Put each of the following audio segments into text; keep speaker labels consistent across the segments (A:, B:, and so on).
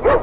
A: Go!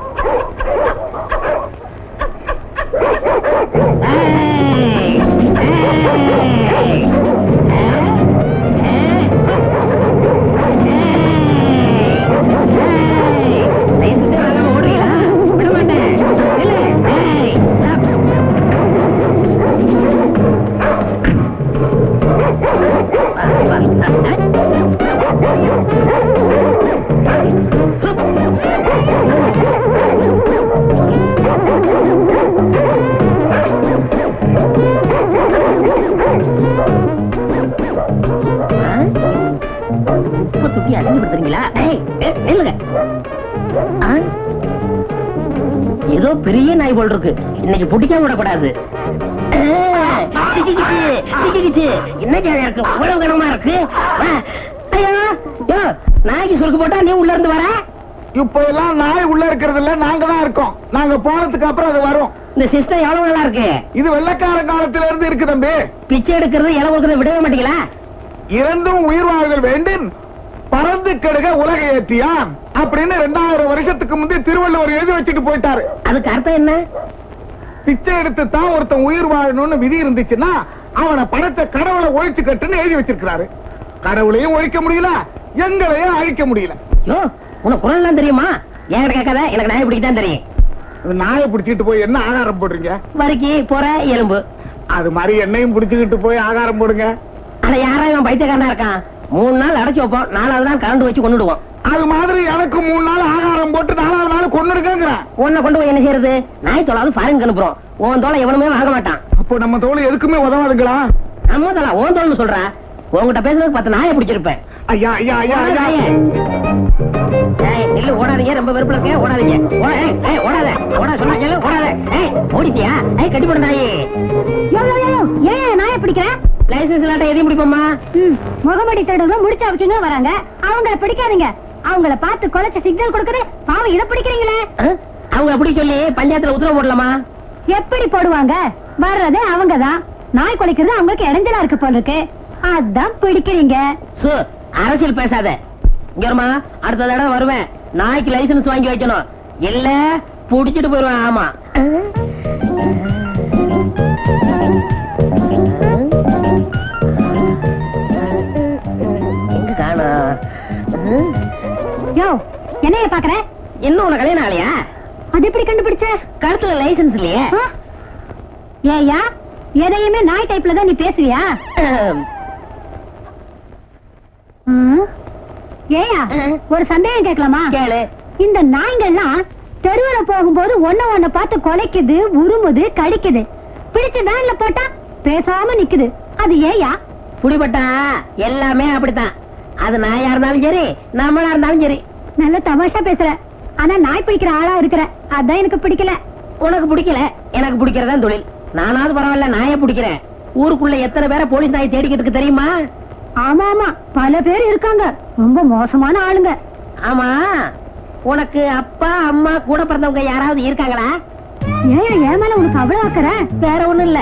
A: ஏதோ பெரிய நாய் போல் இருக்கு. இன்னைக்கு பிடிக்காம விடக்கூடாது. என்ன ஜாலியா இருக்கு? இவ்வளவு கனமா இருக்கு. ஆ, ஐயோ யோ, நாய்க்கு சுருக்கு போட்டா நீ உள்ள இருந்து வர?
B: இப்ப எல்லாம் நாய் உள்ள இருக்கிறது இல்ல நாங்க தான் இருக்கோம். நாங்க போனதுக்கு அப்புறம் அது வரும்.
A: இந்த சிஸ்டம் எவ்வளவு நல்லா இருக்கு?
B: இது வெள்ளக்கார காலத்துல இருந்து இருக்கு தம்பி.
A: பிச்சை எடுக்கிறது கொடுக்கறது விடவே மாட்டீங்களா?
B: இறந்தும் உயிர் வாழ்தல் வேண்டும். பறந்து கெடுக உலக ஏத்தியான் அப்படின்னு ரெண்டாயிரம் வருஷத்துக்கு முந்தைய திருவள்ளுவர் எழுதி வச்சுட்டு போயிட்டாரு.
A: அதுக்கு அர்த்தம் என்ன?
B: பிச்சை எடுத்து தான் ஒருத்தன் உயிர் வாழணும்னு விதி இருந்துச்சுன்னா அவனை படைச்ச கடவுளை ஒழிச்சு கட்டுன்னு எழுதி வச்சிருக்கிறாரு. கடவுளையும் ஒழிக்க முடியல எங்களையும் அழிக்க முடியல.
A: உனக்கு குரல் எல்லாம் தெரியுமா என்கிட்ட கேட்காத? எனக்கு நாயை பிடிக்க தெரியும்.
B: நாயை பிடிச்சிட்டு போய் என்ன ஆகாரம் போடுறீங்க?
A: வரைக்கு போற எலும்பு.
B: அது மாதிரி என்னையும் பிடிச்சுக்கிட்டு போய் ஆகாரம் போடுங்க.
A: ஆனா யாரா இவன் பைத்தியக்காரனா இருக்கான். மூணு நாள் அடைச்சு வைப்போம். நாலாவது நாள் கரண்ட் வச்சு கொண்டுடுவோம்.
B: அது மாதிரி எனக்கு மூணு நாள் ஆகாரம் போட்டு நாலாவது நாள் கொண்டுடுங்கிறேன்
A: உன்னை கொண்டு போய் என்ன செய்யறது? நாய் தொலாவது ஃபாரின் அனுப்புறோம். உன் தோலை எவனுமே வாங்க மாட்டான்.
B: அப்போ நம்ம தோல் எதுக்குமே உதவாதுங்களா?
A: நம்ம தோலை உன் தோல்னு சொல்ற. உன்கிட்ட பேசுறதுக்கு பத்து நாயை பிடிச்சிருப்பேன்.
B: ஐயா ஐயா ஐயா ஐயா.
A: நில்லு ஓடாதீங்க. ரொம்ப வெறுப்புல இருக்க ஓடாதீங்க. ஓடாத. ஓடாத ஏய் ஓடிட்டியா? ஏய் கட்டி போடு நாயே
C: யோ யோ யோ. ஏன் நாய பிடிக்கிற?
A: லைசன்ஸ் இல்லாட்ட எதையும் பிடிப்போமா
C: ம், முகமடி திருடவும் முடிச்சு அவச்சுங்க வராங்க. அவங்கள பிடிக்காதீங்க. அவங்கள பார்த்து குலைச்ச சிக்னல் கொடுக்குது. பாவம் இத பிடிக்கிறீங்களே?
A: அவங்க அப்படி சொல்லி பஞ்சாயத்துல உத்தரவு போடலாமா?
C: எப்படி போடுவாங்க? வர்றதே அவங்கதான். நாய் குலைக்கிறது அவங்களுக்கு இடைஞ்சலா இருக்கு போல இருக்கு அதான் பிடிக்கிறீங்க.
A: சு அரசியல் பேசாத. இங்க வருமா? அடுத்த தடவை வருவேன். நாய்க்கு லைசன்ஸ் வாங்கி வைக்கணும். இல்ல புடிச்சிட்டு போயிருவேன். ஆமா.
C: யோ என்னைய பாக்குற?
A: இன்னும் உனக்கு கல்யாணம் ஆலையா
C: அது எப்படி கண்டுபிடிச்ச?
A: கழுத்துல லைசன்ஸ் இல்லையே.
C: ஆ? ஏய்யா எதையுமே நாய் டைப்ல தான் நீ பேசுவியா? ம்? ஏய்யா ஒரு சந்தேகம் கேட்கலாமா?
A: கேளு.
C: இந்த நாய்ங்கள்லாம் தெருவுல போகும்போது ஒண்ணு ஒண்ணு பார்த்து கொலைக்குது உருமுது கடிக்குது. பிடிச்சு வேன்ல போட்டா பேசாம நிக்குது. அது ஏயா
A: புடிபட்டா எல்லாமே அப்படித்தான். அது நாயா இருந்தாலும் சரி நம்மளா இருந்தாலும் சரி.
C: நல்ல தமாஷா பேசுற. ஆனா நாய் பிடிக்கிற ஆளா இருக்கிற. அதான் எனக்கு பிடிக்கல.
A: உனக்கு பிடிக்கல? எனக்கு பிடிக்கிறதா தொழில். நானாவது பரவாயில்ல நாயை பிடிக்கிறேன். ஊருக்குள்ள எத்தனை பேரை போலீஸ் நாயை தேடிக்கிட்டு இருக்கு தெரியுமா?
C: ஆமா ஆமா. பல பேர் இருக்காங்க. ரொம்ப மோசமான ஆளுங்க.
A: ஆமா. உனக்கு அப்பா அம்மா கூட பிறந்தவங்க யாராவது இருக்காங்களா?
C: ஏன் ஏன் மேல உனக்கு அவ்வளவு அக்கற
A: வேற ஒண்ணும் இல்ல.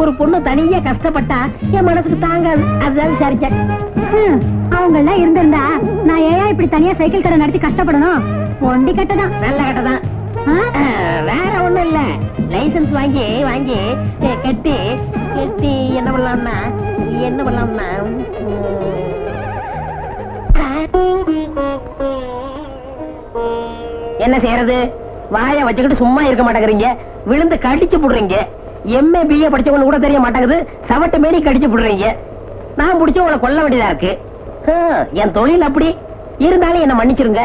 A: ஒரு பொண்ணு தனியா கஷ்டப்பட்டா என் மனசுக்கு தாங்காது. அதுதான் விசாரிச்சேன்.
C: அவங்க எல்லாம் இருந்திருந்தா நான் ஏன் இப்படி தனியா சைக்கிள் கடை நடத்தி கஷ்டப்படணும்? ஒண்டி கட்டதான்.
A: நல்ல கட்டதான். வேற ஒண்ணும் இல்ல. லைசென்ஸ் வாங்கி வாங்கி கட்டி கட்டி என்ன பண்ணலாம்னா என்ன பண்ணலாம்னா என்ன செய்யறது? வாயை வச்சுக்கிட்டு சும்மா இருக்க மாட்டேங்கிறீங்க. விழுந்து கடிச்சு புடுறீங்க. எம்ஏ பிஏ படிச்சவங்க கூட தெரிய மாட்டேங்குது. சவட்டு மேனி கடிச்சு புடுறீங்க. நான் பிடிச்ச உங்களை கொல்ல வேண்டியதா இருக்கு. ஹம், என் தொழில் அப்படி. இருந்தாலும் என்ன மன்னிச்சிருங்க.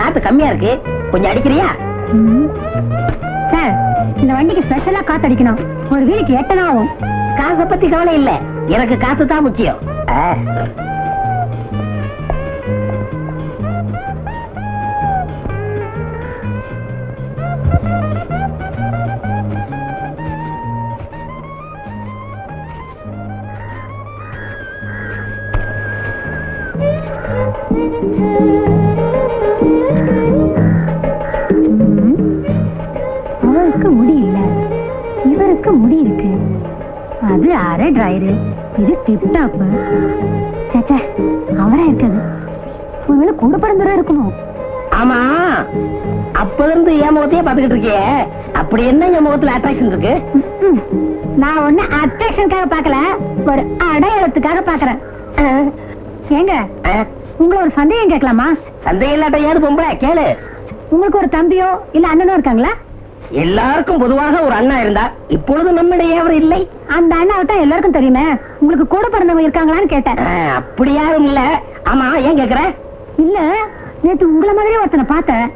A: காத்து கம்மியா இருக்கு. கொஞ்சம் அடிக்கிறியா.
C: சார் இந்த வண்டிக்கு ஸ்பெஷலா காத்தடிக்கணும் ஒரு வீலுக்கு எட்டனா ஆகும்
A: காசை பத்தி கவலை இல்ல. எனக்கு காசு தான் முக்கியம். அப்படி என்ன என் முகத்துல அட்ராக்ஷன் இருக்கு.
C: நான் ஒண்ணு அட்ராக்ஷனுக்காக பார்க்கல ஒரு அடையாளத்துக்காக பாக்குறேன் ஏங்க உங்களை ஒரு சந்தேகம் கேட்கலாமா?
A: சந்தேகம் இல்லாட்ட ஏது பொம்பளை கேளு.
C: உங்களுக்கு ஒரு தம்பியோ இல்ல அண்ணனோ இருக்காங்களா?
A: எல்லாருக்கும் பொதுவாக ஒரு அண்ணா இருந்தா இப்பொழுது நம்மிடையே அவர் இல்லை.
C: அந்த அண்ணாவை தான் எல்லாருக்கும் தெரியுமே. உங்களுக்கு கூட பிறந்தவங்க இருக்காங்களான்னு கேட்டேன்.
A: அப்படி யாரும் இல்ல. ஆமா ஏன் கேக்குற?
C: இல்ல நேத்து உங்கள மாதிரியே ஒருத்தனை பார்த்தேன்.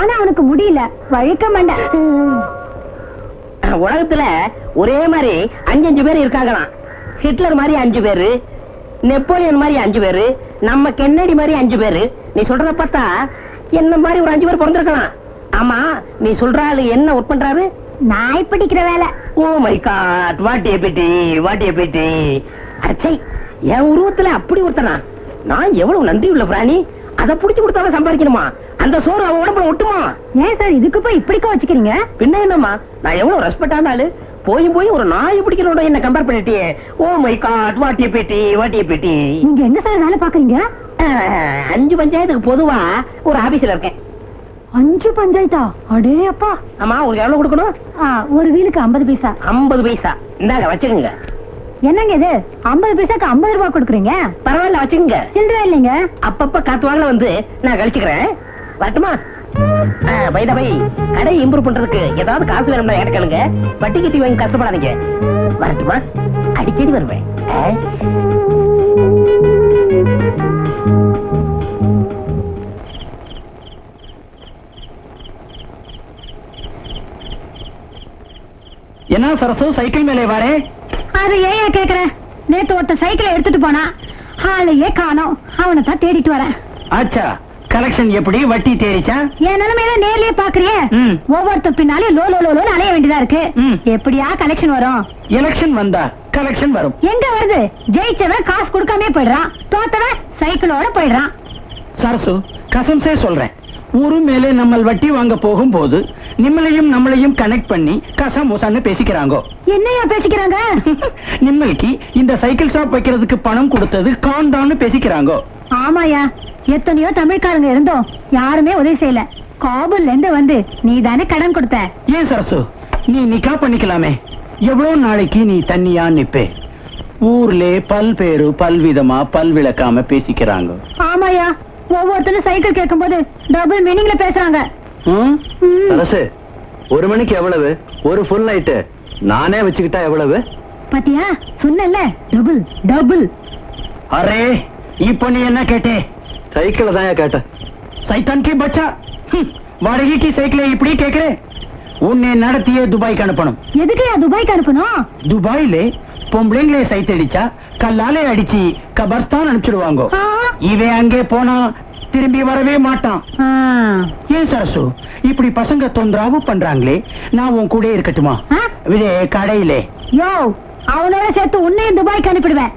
C: ஆனா அவனுக்கு முடியல. வழிக்க மாட்டேன்.
A: உலகத்துல ஒரே மாதிரி அஞ்சு அஞ்சு பேர் இருக்காங்களாம். ஹிட்லர் மாதிரி அஞ்சு பேரு நெப்போலியன் மாதிரி அஞ்சு பேரு நம்ம கென்னடி மாதிரி அஞ்சு பேரு. நீ சொல்றத பார்த்தா என்ன மாதிரி ஒரு அஞ்சு பேர் பிறந்திருக்கலாம். ஆமா நீ சொல்ற ஆளு என்ன ஒர்க் பண்றாரு?
C: நாய் பிடிக்கிற வேலை.
A: ஓ my god what a pity what a pity அச்சை என் உருவத்துல அப்படி ஒருத்தனா? நான் எவ்வளவு நன்றி உள்ள பிராணி. அதை புடிச்சு கொடுத்தாலும் சம்பாதிக்கணுமா? அந்த சோறு அவன் உடம்புல ஒட்டுமா?
C: ஏன் சார் இதுக்கு போய் இப்படிக்கா வச்சுக்கிறீங்க?
A: பின்ன என்னம்மா? நான் எவ்வளவு ரெஸ்பெக்டான ஆளு போய் போய் ஒரு நாய் பிடிக்கிறோட என்ன கம்பேர் பண்ணிட்டியே. ஓ my god what a pity what a pity.
C: நீங்க என்ன சார் வேலை பாக்குறீங்க
A: அஞ்சு பஞ்சாயத்துக்கு பொதுவா ஒரு ஆபீஸ்ல இருக்கேன்.
C: அஞ்சு பஞ்சாயத்தா? அடே அப்பா.
A: ஆமா உங்களுக்கு எவ்வளவு கொடுக்கணும்?
C: ஒரு வீலுக்கு ஐம்பது பைசா.
A: ஐம்பது பைசா. இந்தாங்க வச்சுக்கோங்க.
C: என்னங்க இது? ஐம்பது பைசாக்கு ஐம்பது ரூபாய் கொடுக்குறீங்க?
A: பரவாயில்ல வச்சுக்கோங்க.
C: சில்லறை இல்லைங்க.
A: அப்பப்ப காத்து வாங்கல வந்து நான் கழிச்சுக்கிறேன். வரட்டுமா? பை பை கடை இம்ப்ரூவ் பண்றதுக்கு ஏதாவது காசு வேணும்னா கேளுங்க. வட்டி கட்டி வாங்கி கஷ்டப்படாதீங்க. வரட்டுமா? அடிக்கடி வருவேன்?
D: என்ன சரசு சைக்கிள் மேலே வாரே
C: அது ஏன் கேக்குறேன் நேத்து ஒருத்த சைக்கிளை எடுத்துட்டு போனா ஆளையே காணோம். அவனை தான் தேடிட்டு வரேன்.
D: ஆச்சா கலெக்ஷன் எப்படி? வட்டி தேடிச்சா
C: என் நிலைமையில நேர்லயே பாக்குறியே?
D: ம்.
C: ஒவ்வொருத்த பின்னாலே லோ லோ லோ லோன்னு அலைய வேண்டியதா இருக்கு.
D: ம்.
C: எப்படியா கலெக்ஷன் வரும்?
D: எலெக்ஷன் வந்தா கலெக்ஷன் வரும்.
C: எங்க வருது? ஜெயிச்சவன் காசு கொடுக்காம போயிடுறான். தோத்தவன் சைக்கிளோட போயிடுறான்.
D: சரசு கசம்சே சொல்றேன். ஊரு மேலே நம்ம வட்டி வாங்க போகும்போது நிம்மளையும் நம்மளையும் கனெக்ட் பண்ணி கசமுசான்னு பேசிக்கிறாங்க.
C: என்னையா பேசிக்கிறாங்க?
D: நிம்மலுக்கு இந்த சைக்கிள் ஷாப் வைக்கிறதுக்கு பணம் கொடுத்தது காண்டான்னு பேசிக்கிறாங்க.
C: ஆமாயா எத்தனையோ தமிழ்காரங்க இருந்தோம். யாருமே உதவி செய்யல. காபூல்ல இருந்து வந்து நீ தானே கடன் கொடுத்த.
D: ஏன் சரசு? நீ நிக்கா பண்ணிக்கலாமே. எவ்வளவு நாளைக்கு நீ தண்ணியா நிப்பே? ஊர்ல பல்பேரு பல்விதமா பல்விளக்காம பேசிக்கிறாங்க.
C: ஆமாயா ஒவ்வொருத்தரும் சைக்கிள் கேட்கும்போது டபுள் மீனிங்ல பேசுறாங்க.
E: அரசு ஒரு மணிக்கு எவ்வளவு? ஒரு ஃபுல் நைட்டு நானே வச்சுக்கிட்டா எவ்வளவு?
C: பாத்தியா? சொன்னல டபுள் டபுள்
D: அரே இப்போ நீ என்ன கேட்டே?
E: சைக்கிளை தான் கேட்டேன்.
D: சைத்தான் கி பச்சா வாடகைக்கு சைக்கிளை இப்படி கேக்குறே உன்னை நடத்தியே துபாய்க்கு அனுப்பணும்.
C: எதுக்குயா துபாய்க்கு அனுப்பணும்?
D: துபாயில பொம்பளைங்களே சைத்தடிச்சா கல்லாலே அடிச்சு கபர்ஸ்தான் அனுப்பிச்சிடுவாங்க. இவன் அங்கே போனா திரும்பி வரவே மாட்டான். ஏன் சரசு? இப்படி பசங்க தொந்தரவு பண்றாங்களே நான் உன் கூட இருக்கட்டுமா? இதே கடையிலே.
C: யோ அவனோட சேர்த்து உன்னையும் துபாய்க்கு அனுப்பிடுவேன்.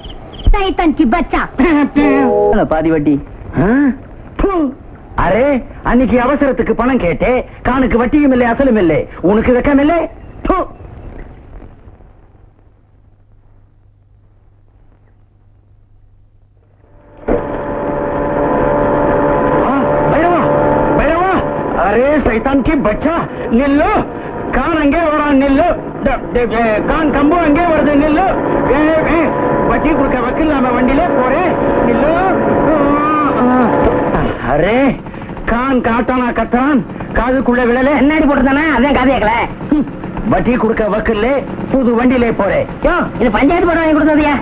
C: சைத்தன் கி பச்சா.
E: பாதி வட்டி.
D: அரே அன்னைக்கு அவசரத்துக்கு பணம் கேட்டே கானுக்கு வட்டியும் இல்லை அசலும் இல்லை. உனக்கு வெக்கம் இல்லை அரே சைத்தான் கி பச்சா நில்லு கான் அங்கே வரான் நில்லு கான் கம்பு அங்கே வருது நில்லு ஏ, வட்டி கொடுக்க வக்கீல் நாம வண்டியில போறேன் நில்லு அரே கான் காட்டானா கத்தான் காதுக்குள்ள விழல
A: என்னடி போட்டுதானே அதான் கதை
D: வட்டி கொடுக்க வக்கீல்ல புது வண்டியிலே போறேன்
A: யோ இது பஞ்சாயத்து போட வாங்கி கொடுத்ததுயா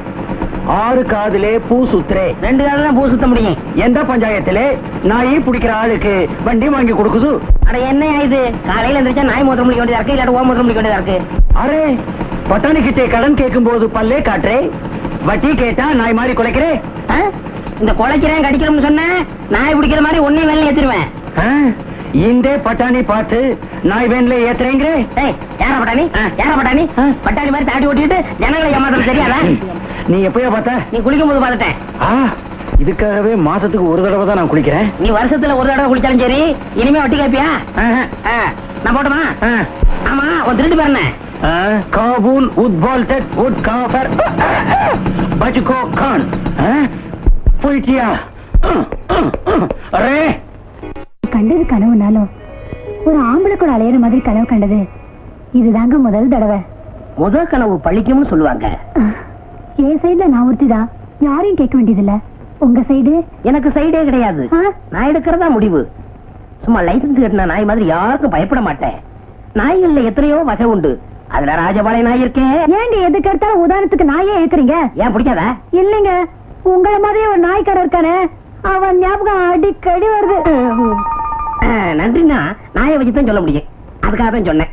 D: ஆறு காதுலே பூ சுத்துறே.
A: ரெண்டு தான் பூ சுத்த முடியும்.
D: எந்த பஞ்சாயத்திலே? நாயி பிடிக்கிற ஆளுக்கு வண்டி வாங்கி கொடுக்குது.
A: அட என்ன இது? காலையில எந்திரிச்சா நாய் மூத்திரம் முடிக்க வேண்டியதா இருக்கு? இல்லாட்ட ஓ மூத்திரம் முடிக்க வேண்டியதா இருக்கு?
D: அரே பட்டாணி கிட்டே கடன் கேட்கும் போது பல்லே காட்டுறே. வட்டி கேட்டா நாய் மாதிரி குலைக்கிறே?
A: இந்த குலைக்கிறேன் கடிக்கிறோம்னு சொன்னேன் நாய் பிடிக்கிற மாதிரி ஒன்னே வேலை ஏத்திருவேன்.
D: இந்த பட்டாணி பார்த்து நாய் வேன்ல ஏத்துறேங்கிறே.
A: ஏய் யாரா பட்டாணி? யாரா பட்டாணி? பட்டாணி மாதிரி தாடி ஓட்டிட்டு ஜனங்களை ஏமாத்தம் தெரியாதா?
D: நீ எப்பயா பார்த்த?
A: நீ குளிக்கும் போது
D: பார்த்தேன் இதுக்காகவே மாசத்துக்கு ஒரு தடவை தான் நான் குளிக்கிறேன்.
A: நீ வருஷத்துல ஒரு தடவை குளிச்சாலும் சரி இனிமே வட்டி கேப்பியா? நான் போட்டோமா? ஆமா ஒரு திருட்டு பேர் என்ன?
D: காபூல் உத்பால்டட் உட் காஃபர் பஜ்கோ கான். போயிட்டியா? அரே
C: கண்டது கனவுனாலும் ஒரு ஆம்பளை கூட அலையிற மாதிரி கனவு கண்டது. இதுதாங்க முதல் தடவை.
A: முதல் கனவு பழிக்கும்னு சொல்லுவாங்க.
C: என் சைடுல நான் ஒருத்திதான். யாரையும் கேட்க வேண்டியதில்ல. உங்க சைடு
A: எனக்கு சைடே கிடையாது? நான் எடுக்கிறதா முடிவு. சும்மா லைசன்ஸ் கட்டின நாய் மாதிரி யாருக்கும் பயப்பட மாட்டேன். நாய்கள்ல எத்தனையோ வகை உண்டு. அதுல ராஜபாளைய நாய் இருக்கே.
C: ஏங்க எதுக்கு எடுத்தாலும் உதாரணத்துக்கு நாயே ஏக்குறீங்க
A: ஏன் பிடிக்காதா?
C: இல்லைங்க. உங்கள மாதிரியே ஒரு நாய்க்காரர் இருக்கானே. அவன் ஞாபகம் அடிக்கடி வருது.
A: ஆ, நன்றிண்ணா. நாயை வச்சு தான் சொல்ல முடியும். அதுக்காக தான் சொன்னேன்.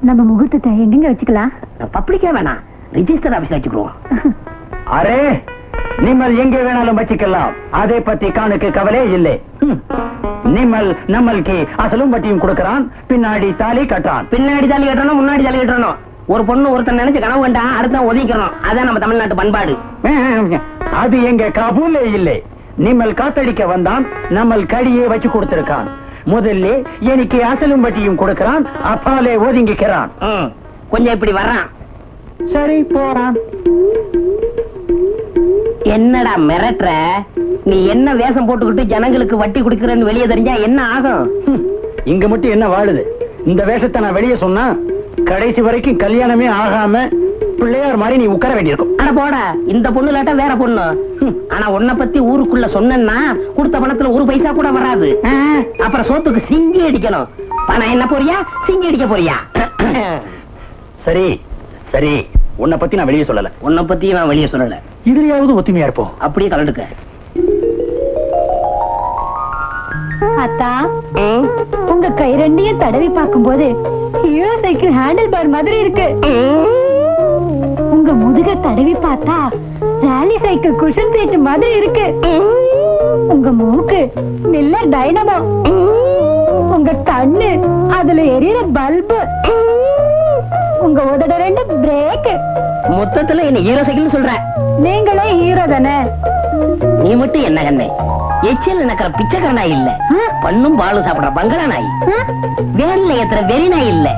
C: நம்ம முகூர்த்தத்தை எங்கெங்க வச்சுக்கலாம்?
A: பப்ளிக்கே வேணாம். ரிஜிஸ்டர் ஆபீஸ்ல வச்சுக்குவோம்.
D: அரே நிம்மல் எங்கே வேணாலும் வச்சுக்கலாம். அதை பத்தி காணுக்கு கவலை இல்லை. நிம்மல் நம்மளுக்கு அசலும் வட்டியும் கொடுக்கறான் பின்னாடி தாலி கட்டுறான்.
A: பின்னாடி தாலி கட்டணும் முன்னாடி தாலி கட்டணும் ஒரு பொண்ணு ஒருத்தன் நினைச்சு கனவு கண்டா அடுத்த ஒதுக்கிறோம் அதான் நம்ம தமிழ்நாட்டு பண்பாடு.
D: அது எங்க காபூலே இல்லை. நிம்மல் காத்தடிக்க வந்தான் நம்மள் கடியே வச்சு கொடுத்திருக்கான். முதல்ல எனக்கு அசலும் வட்டியும் கொடுக்கறான் அப்பாலே ஒதுங்கிக்கிறான்.
A: கொஞ்சம் இப்படி வர்றான்.
D: சரி போறான்.
A: என்னடா மிரட்டுற? நீ என்ன வேஷம் போட்டுக்கிட்டு ஜனங்களுக்கு வட்டி கொடுக்கறன்னு வெளியே தெரிஞ்சா என்ன ஆகும்.
D: இங்க மட்டும் என்ன வாழுது? இந்த வேஷத்தை நான் வெளியே சொன்னா கடைசி வரைக்கும் கல்யாணமே ஆகாம பிள்ளையார் மாதிரி நீ உட்கார வேண்டியிருக்கும்.
A: அட போடா இந்த பொண்ணு இல்லாட்டா வேற பொண்ணு. ஆனா உன்னை பத்தி ஊருக்குள்ள சொன்னேன்னா கொடுத்த பணத்துல ஒரு பைசா கூட வராது. அப்புறம் சோத்துக்கு சிங்கி அடிக்கணும். பணம் என்ன போறியா? சிங்கி அடிக்க போறியா?
D: சரி சரி உன்னை பத்தி நான் வெளியே சொல்லல.
A: உன்னை பத்தி நான் வெளியே சொல்லல.
D: இதுலயாவது ஒத்துமையா இருப்போம்.
A: அப்படியே கலந்துக்க
C: அத்தா உங்க கை ரெண்டையும் தடவி பார்க்கும்போது ஹீரோ சைக்கிள் ஹேண்டில் பார் மாதிரி இருக்கு. உங்க முதுக தடவி பார்த்தா ராலி சைக்கிள் குஷன் சீட் மாதிரி இருக்கு. உங்க மூக்கு மில்லர் டைனமோ உங்க கண்ணு அதுல எரியற பல்பு உங்க உதட ரெண்டு பிரேக்
A: மொத்தத்துல என்ன ஹீரோ சைக்கிள் சொல்ற.
C: நீங்களே ஹீரோ தானே?
A: நீ மட்டும் என்ன கண்ணே? எச்சில் நடக்கிற பிச்சைக்கார நாய் இல்ல பண்ணும் பாலும் சாப்பிடுற பங்களா நாய் வேன்ல ஏத்துற வெறி நாய் இல்ல.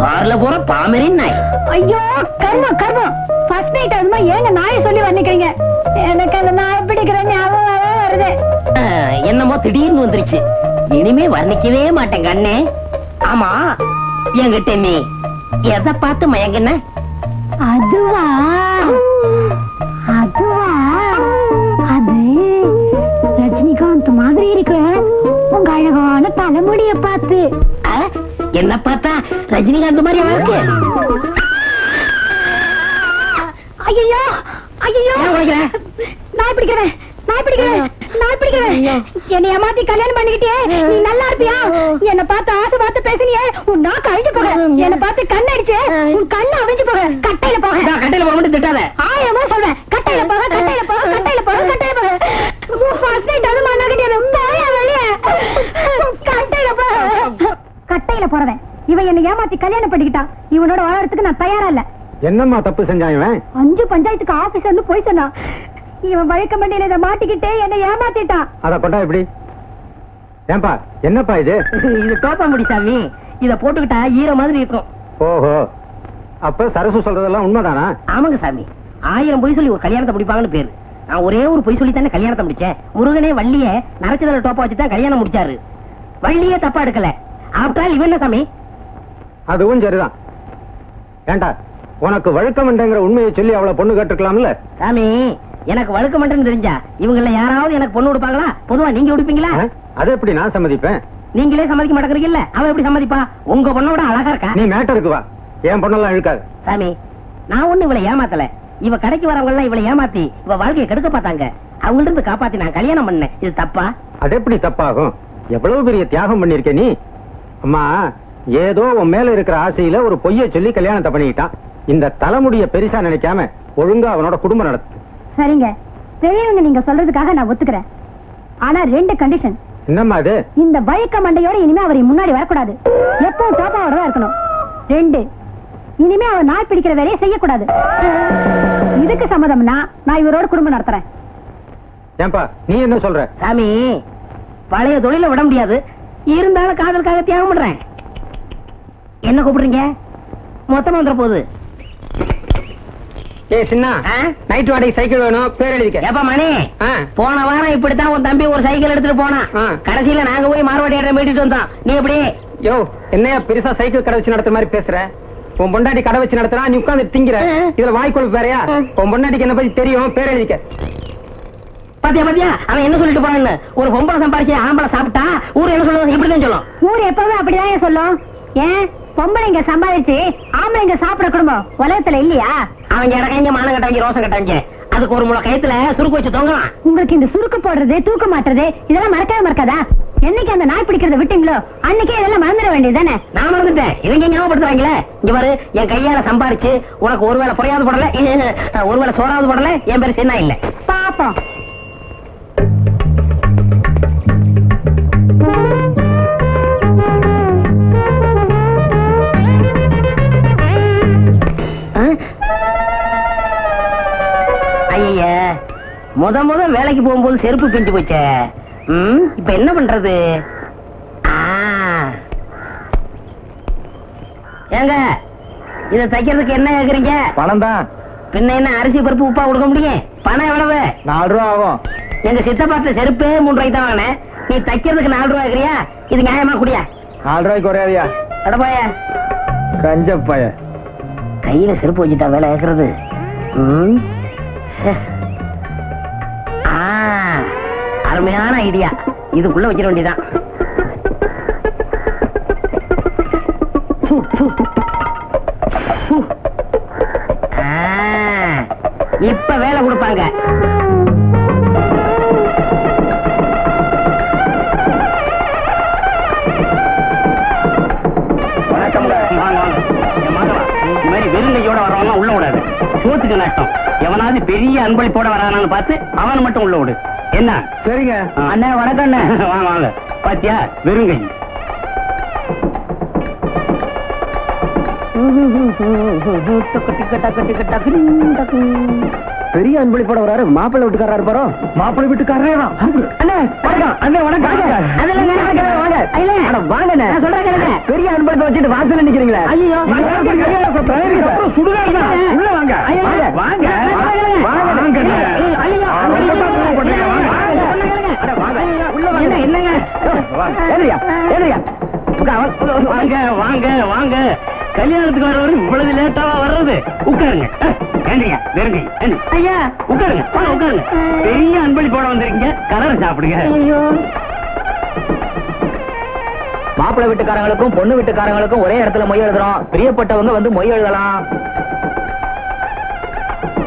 A: கார்ல போற பாமரின் நாய்
C: ஐயோ கர்மம் கர்மம் ஃபர்ஸ்ட் நைட் அதுமா ஏங்க நாயை சொல்லி வர்ணிக்கிறீங்க? எனக்கு அந்த நாய் பிடிக்கிற ஞாபகம் வருது.
A: என்னமோ திடீர்னு வந்துருச்சு. இனிமே வர்ணிக்கவே மாட்டேன் கண்ணே ஆமா என்கிட்ட நீ எதை பார்த்து மயங்கின?
C: அதுவா? அதுவா? அது ரஜினிகாந்த் மாதிரி இருக்கு உங்க அழகான தலைமுடிய பார்த்து.
A: என்ன பார்த்தா ரஜினிகாந்த் மாதிரி இருக்கு?
C: ஐயோ ஐயோ? நாய் பிடிக்கிறேன் நாய் பிடிக்கிறேன் நாய் பிடிக்கிறேன் என்னை ஏமாத்தி கல்யாணம் பண்ணிக்கிட்டே நீ நல்லா இருப்பியா? என்ன பார்த்து ஆசை பார்த்து பேசினியே உன் நாக்கு அழிஞ்சு போக. என்ன பார்த்து கண் அடிச்சு உன் கண்ணு அழிஞ்சு போக. கட்டையில போக.
A: கட்டையில போக மட்டும் திட்டாத.
C: ஆயிரமா சொல்றேன். கட்டையில போக கட்டையில போக கட்டையில போக கட்டையில போக. கட்டையில போக கட்டையில போறவன். இவன் என்ன ஏமாத்தி கல்யாணம் பண்ணிக்கிட்டான் இவனோட வாழறதுக்கு நான் தயாரா இல்ல.
D: என்னம்மா தப்பு செஞ்சான் இவன்?
C: அஞ்சு பஞ்சாயத்துக்கு ஆபீஸ் வந்து போய் சொன்னான். இவன் வழக்க மண்டியில இதை மாட்டிக்கிட்டே என்ன ஏமாத்திட்டான்.
D: அத கொண்டா இப்படி. ஏன்பா என்னப்பா இது?
A: இது தோப்பாங்குடி சாமி. இத போட்டுக்கிட்டா ஈர மாதிரி இருக்கும்.
D: ஓஹோ. அப்ப சரசு சொல்றதெல்லாம் உண்மைதானா?
A: ஆமாங்க சாமி. ஆயிரம் பொய் சொல்லி ஒரு கல்யாணத்தை முடிப்பாங்கன்னு பேரு. நான் ஒரே ஒரு பொய் சொல்லி தானே கல்யாணத்தை முடிச்சேன். முருகனே வள்ளிய நரச்சதல டோப்பா வச்சு தான் கல்யாணம் முடிச்சாரு. வள்ளியே தப்பா எடுக்கல. ஆஃப்டர் ஆல் இவன் சாமி?
D: அதுவும் சரிதான். ஏண்டா உனக்கு வழக்கமண்டங்கிற உண்மையை சொல்லி அவளை பொண்ணு கேட்டுக்கலாம்ல
A: சாமி எனக்கு வழுக்க மாட்டேன்னு தெரிஞ்சா இவங்கள யாராவது எனக்கு பொண்ணு கொடுப்பாங்களா பொதுவா நீங்க கொடுப்பீங்களா
D: ஆ? அதை எப்படி நான் சம்மதிப்பேன்?
A: நீங்களே சம்மதிக்க மாட்டேங்கிறீங்கல்ல? அவ எப்படி சம்மதிப்பா? உங்க பொண்ணோட அழகா இருக்கா?
D: நீ மேட்டருக்கு வா. என் பொண்ணெல்லாம் இழுக்காது.
A: சாமி நான் ஒண்ணு இவளை ஏமாத்தல. இவ கடைக்கு வரவங்க எல்லாம் இவளை ஏமாத்தி இவ வாழ்க்கையை கெடுக்க பார்த்தாங்க. அவங்கள்ட்ட இருந்து காப்பாத்தி நான் கல்யாணம் பண்ணேன். இது தப்பா?
D: அது எப்படி தப்பாகும்? எவ்வளவு பெரிய தியாகம் பண்ணிருக்க நீ? அம்மா ஏதோ உன் மேல இருக்கிற ஆசையில ஒரு பொய்ய சொல்லி கல்யாணத்தை பண்ணிக்கிட்டான். இந்த தலைமுடிய பெருசா நினைக்காம ஒழுங்கா அவனோட குடும்பம் நடத்து.
C: சரிங்க. பெரியவங்க நீங்க சொல்றதுக்காக நான் ஒத்துக்கிறேன். ஆனா ரெண்டு கண்டிஷன்
D: என்னம்மா அது?
C: இந்த வழுக்க மண்டையோட இனிமே அவர் முன்னாடி வரக்கூடாது. எப்பவும் டோப்பாவோட இருக்கணும். ரெண்டு இனிமே அவர் நாய் பிடிக்கிற வேலையை செய்யக்கூடாது. இதுக்கு சம்மதம்னா நான் இவரோட குடும்பம் நடத்துறேன்.
D: ஏன்பா நீ என்ன சொல்ற?
A: சாமி பழைய தொழில விட முடியாது. இருந்தாலும் காதலுக்காக தியாகம் பண்றேன். என்ன கூப்பிடுறீங்க? மொத்தமா வந்துட போகுது.
D: ஏய் சின்ன? நைட் வாடகை சைக்கிள் வேணும் பேர் எழுதிக்க.
A: ஏப்பா மணி. போன வாரம் இப்படித்தான் உன் தம்பி ஒரு சைக்கிள் எடுத்துட்டு போனான். கடைசியில நாங்க போய் மார்வாடி இடம் மீட்டுட்டு வந்தோம். நீ எப்படி?
D: யோ என்னையா பெருசா சைக்கிள் கடை வச்சு நடத்துற மாதிரி பேசுற? உன் பொண்டாட்டி கடை வச்சு நடத்துறா நீ உட்கார்ந்து திங்கிற. இதுல வாய்க்கொழுப்பு வேறயா. உன் பொண்டாட்டிக்கு என்ன பத்தி தெரியும் பேர் எழுதிக்க.
A: பாத்தியா பாத்தியா? அவன் என்ன சொல்லிட்டு போறான்னு ஒரு பொம்பளை சம்பாரிச்சு ஆம்பளை சாப்பிட்டா ஊர் என்ன சொல்லுவோம் இப்படிதான் சொல்லும்.
C: ஊர் எப்பவுமே அப்படிதான் சொல்லும். ஏன்? பொம்பளைங்க சம்பாதிச்சு ஆம்பளைங்க சாப்பிட குடும்பம். உலகத்துல இல்லையா?
A: அவங்க இடக்கங்க மானம் கட்டவங்க ரோசம் கட்டவங்க அதுக்கு ஒரு முளை கயத்துல சுருக்கு வச்சு தொங்கலாம்.
C: உங்களுக்கு இந்த சுருக்கு போடுறது தூக்க மாட்டுறது இதெல்லாம் மறக்கவே மறக்காதா? என்னைக்கு அந்த நாய் பிடிக்கிறத விட்டீங்களோ அன்னைக்கே இதெல்லாம் மறந்துட வேண்டியதுதானே?
A: நான் மறந்துட்டேன். இவங்க ஞாபகப்படுத்துறாங்களே? இங்க பாரு என் கையால சம்பாரிச்சு உனக்கு ஒருவேளை புறையாவது படல ஒருவேளை சோறாவது படல என் பேரு சின்ன இல்ல
C: பாப்போம்.
A: முத முத வேலைக்கு போகும்போது செருப்பு பிஞ்சு போச்சே. ம், இப்ப என்ன பண்றது? ஆ. ஏங்க இத தைக்கிறதுக்கு என்ன கேக்குறீங்க?
D: பணம் தான்
A: பின்ன என்ன அரிசி பருப்பு உப்பா கொடுக்க முடியும்? பணம் எவ்வளவு?
D: நாலு ரூபா ஆகும்.
A: எங்க சித்தப்பாட்டுல செருப்பே மூணு ரூபாய்க்கு தான் வாங்கினேன். நீ தைக்கிறதுக்கு நாலு ரூபாய் இருக்கிறியா இது நியாயமா குடியா?
D: நாலு ரூபாய்க்கு குறையாதியா?
A: அடப்பாய.
D: கஞ்சப்பாய.
A: கையில செருப்பு வச்சுட்டா வேலை கேக்குறது ம். அருமையான ஐடியா இதுக்குள்ள வச்சிட வேண்டியதான் இப்ப வேலை கொடுப்பாங்க.
F: மாதிரி வெறுங்கையோட வரவங்க உள்ள விடாது சோத்துக்கு நஷ்டம். எவனாவது பெரிய அன்பளிப்போட வரானான்னு பார்த்து அவனை மட்டும் உள்ள விடு என்ன?
D: சரிங்க.
A: அண்ணே வணக்கம் அண்ணே.
F: வாங்க வாங்க. பாத்தியா? வெறுங்கை
D: பெரிய அன்பளிப்போட வராரு. மாப்பிள்ளை வீட்டுக்காரா இருப்பாரோ? மாப்பிள்ளை வீட்டுக்காரரே தான். அண்ணே வணக்கம் அண்ணே வணக்கம்.
A: வாங்க. சொல்றேன்.
D: பெரிய அன்பளிப்பை வச்சுட்டு வாசல்ல நிக்கிறீங்களே.
A: ஐயோ.
D: சுடுகாடு. உள்ள. வாங்க. வாங்க
A: ஏய், ஐயோ.
D: ரொம்ப தான் கோவப்படுறீங்க. வாங்க.
A: சொன்னா கேளுங்க.
D: அட, வாங்க.
A: ஐயோ,
D: வாங்க. வாங்க.
F: வாங்க கல்யாணத்துக்கு வரவர் இவ்வளவு லேட்டாவா வர்றது. உட்காருங்க. ஏண்டிங்க ஏண்டி
A: ஐயா.
F: உட்காருங்க உட்காருங்க. பெரிய அன்பளிப்போட வந்திருக்கீங்க. கலர் சாப்பிடுங்க.
E: மாப்பிள்ளை வீட்டுக்காரங்களுக்கும் பொண்ணு வீட்டுக்காரங்களுக்கும் ஒரே இடத்துல மொய் எழுதுறோம். பிரியப்பட்டவங்க வந்து மொய் எழுதலாம்.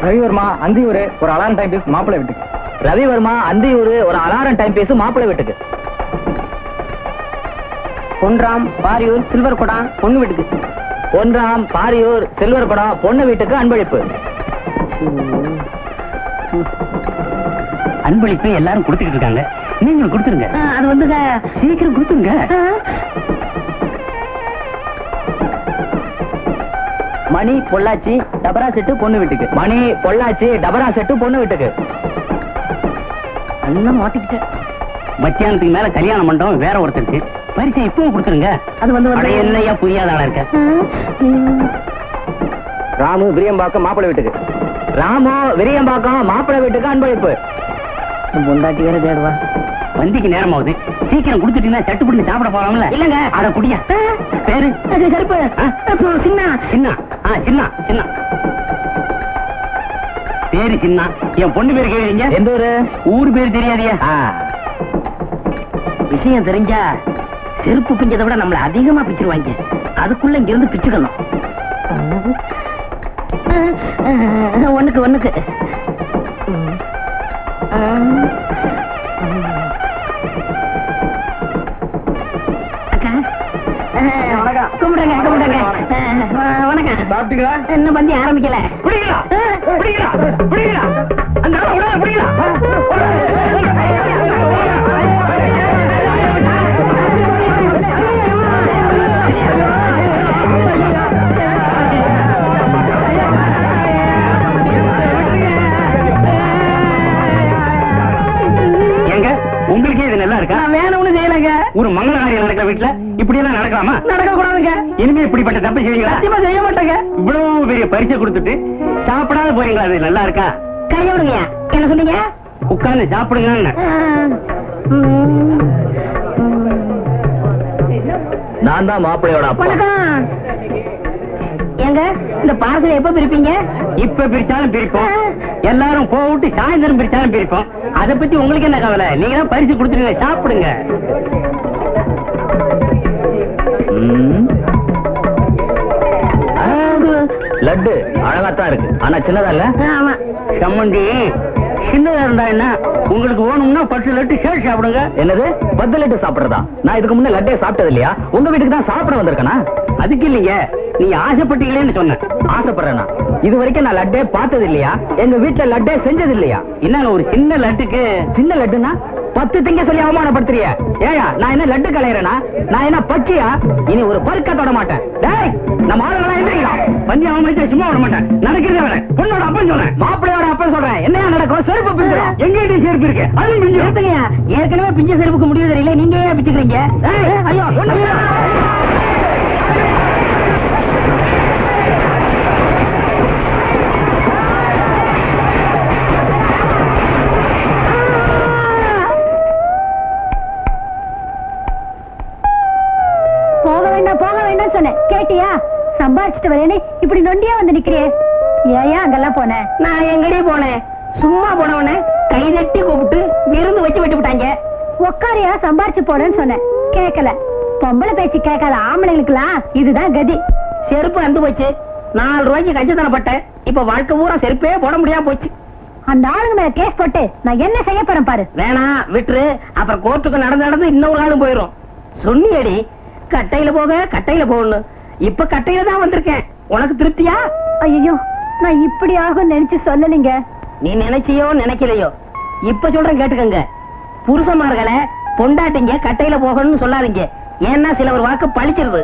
D: ரவிவர்மா அந்தியூர் ஒரு அலாரம் டைம் பீஸ் மாப்பிள்ளை வீட்டுக்கு.
E: ரவிவர்மா அந்தியூர் ஒரு அலாரம் டைம் பேசு மாப்பிள்ளை வீட்டுக்கு.
A: பொன்றாம் பாரியூர் சில்வர் குடம் பொண்ணு வீட்டுக்கு.
E: ஒன்றாம் பாரியூர் சில்வர் படம் பொண்ணு வீட்டுக்கு அன்பளிப்பு.
F: அன்பளிப்பு எல்லாரும் கொடுத்துக்கிட்டு இருக்காங்க. நீங்களும் கொடுத்துருங்க.
A: அது வந்துங்க.
F: சீக்கிரம் கொடுத்துருங்க.
E: மணி பொள்ளாச்சி டபரா செட்டு பொண்ணு வீட்டுக்கு. மணி பொள்ளாச்சி டபரா செட்டு பொண்ணு வீட்டுக்கு.
A: மாட்டிக்கிட்டேன்
F: மத்தியானத்துக்கு மேல கல்யாண மண்டபம் வேற ஒருத்தருக்கு. பரிசை இப்பவும் கொடுத்துருங்க
A: அது வந்து
F: என்னையா புரியாத ஆளா இருக்க?
D: ராமு விரியம்பாக்கம் மாப்பிள்ளை வீட்டுக்கு.
E: ராமு விரியம்பாக்கம் மாப்பிள்ளை வீட்டுக்கு அன்பளிப்பு
A: பொண்டாட்டி வேற தேடுவா.
F: வந்திக்கு நேரம் ஆகுது. சீக்கிரம் கொடுத்துட்டீங்கன்னா சட்டு பிடிச்சி சாப்பிட போலாம்ல.
A: இல்லங்க.
F: அட குடியா. பேரு?
A: கருப்பு. சின்ன.
F: சின்ன. ஆ சின்ன சின்ன. பேரு சின்ன. என் பொண்ணு பேரு கேக்குறீங்க?
E: எந்த ஊரு?
F: ஊர் பேர் தெரியாதியா?
A: விஷயம் தெரிஞ்சா செருப்பு பிஞ்சதை விட நம்மள அதிகமா பிச்சிருவாங்க அதுக்குள்ள இங்க இருந்து பிச்சுக்கணும். ஒண்ணுக்கு ஒண்ணுக்கு. கும்பிடுங்க கும்பிடுங்க. வணக்கம்.
D: சாப்பிட்டீங்களா?
A: இன்னும் பந்தி ஆரம்பிக்கல.
D: பிடிக்கலாம் பிடிக்கலாம் பிடிக்கலாம் அந்த பிடிக்கலாம்
F: ஒரு மங்கள காரியம் நடக்கிற வீட்டுல இப்படி எல்லாம் நடக்கலாமா?
A: நடக்க கூடாதுங்க
F: இனிமே இப்படிப்பட்ட தப்பு செய்வீங்களா?
A: சத்தியமா செய்ய மாட்டேங்க.
F: இவ்வளவு பெரிய பரிசை கொடுத்துட்டு சாப்பிடாத போறீங்களா? அது நல்லா இருக்கா?
A: கைய விடுங்க என்ன சொன்னீங்க?
F: உட்கார்ந்து சாப்பிடுங்க
E: நான் தான் மாப்பிள்ளையோட அப்பா.
A: ஏங்க இந்த பார்சல் எப்ப பிரிப்பீங்க?
F: இப்ப பிரிச்சாலும் பிரிப்போம். எல்லாரும் போட்டு சாயந்தரம் பிரிச்சாலும் பிரிப்போம். அத பத்தி உங்களுக்கு என்ன கவலை? நீங்க தான் பரிசு கொடுத்துருங்க சாப்பிடுங்க.
E: லட்டு அழகாத்தான் இருக்கு. ஆனா சின்னதா இல்ல?
A: ஆமா.
F: சம்மந்தி சின்னதா இருந்தா என்ன? உங்களுக்கு வேணும்னா பத்து லட்டு சேர்த்து சாப்பிடுங்க.
E: என்னது? பத்து லட்டு சாப்பிடுறதா? நான் இதுக்கு முன்ன லட்டே சாப்பிட்டது இல்லையா? உங்க வீட்டுக்கு தான் சாப்பிட வந்திருக்கனா?
F: அதுக்கு இல்லைங்க நீங்க ஆசைப்பட்டீங்களேன்னு சொன்னேன்.
E: ஆசைப்படுறேனா? இது வரைக்கும் நான் லட்டே பார்த்தது இல்லையா? எங்க வீட்டுல லட்டே செஞ்சது இல்லையா?
F: என்னங்க ஒரு சின்ன லட்டுக்கு?
E: சின்ன லட்டுனா? பத்து திங்க சொல்லி அவமானப்படுத்துறிய? ஏயா நான் என்ன லட்டு கலையறேனா? நான் என்ன பச்சியா இனி ஒரு பருக்க தொட மாட்டேன். டேய் நம்ம ஆளுங்களா எந்திரிங்களா
F: பந்தி அவன் சும்மா விட மாட்டேன். நடக்கிறதே அவன். பொண்ணோட அப்பன் சொன்னேன்.
E: மாப்பிள்ளையோட அப்பன் சொல்றேன். என்னையா நடக்கும்? செருப்பு பிஞ்சிரும்.
F: எங்கிட்ட சேர்ப்பு இருக்கு? அது
A: நிறுத்துங்கய்யா. ஏற்கனவே பிஞ்ச செருப்புக்கு முடிவு தெரியல நீங்க ஏன் பிச்சுக்கிறீங்க? ஐயோ
C: கேட்டியா சம்பாதிச்சுட்டு வரேன்னு இப்படி நொண்டியா வந்து நிக்கிறியே. ஏயா அங்கெல்லாம் போன?
A: நான் எங்கடி போனேன் சும்மா போனவன கை தட்டி கூப்பிட்டு விருந்து வச்சு விட்டு விட்டாங்க.
C: உக்காரியா சம்பாரிச்சு போறேன்னு சொன்னேன் கேட்கல பொம்பளை பேச்சு கேட்காத ஆம்பளைங்களுக்குலாம் இதுதான் கதி.
A: செருப்பு அந்து போச்சு. நாலு ரூபாய்க்கு கஞ்சத்தனப்பட்டேன். இப்ப வாழ்க்கை பூரா செருப்பே போட முடியாம போச்சு.
C: அந்த ஆளுங்க மேல கேஸ் போட்டு நான் என்ன செய்ய போறேன் பாரு.
A: வேணாம் விட்டுரு. அப்புறம் கோர்ட்டுக்கு நடந்து நடந்து இன்னொரு ஆளும் போயிரும். சொன்னியடி கட்டையில போக கட்டையில போகணும் இப்ப கட்டையில தான் வந்திருக்கேன். உனக்கு திருப்தியா?
C: ஐயோ நான் இப்படி ஆகும் நினைச்சு சொல்லலைங்க.
A: நீ நினைச்சியோ நினைக்கலையோ? இப்ப சொல்றேன் கேட்டுக்கங்க. புருஷமார்களை பொண்டாட்டிங்க கட்டையில போகணும்னு சொல்லாதீங்க. ஏன்னா சில ஒரு வாக்கு பழிச்சிருது.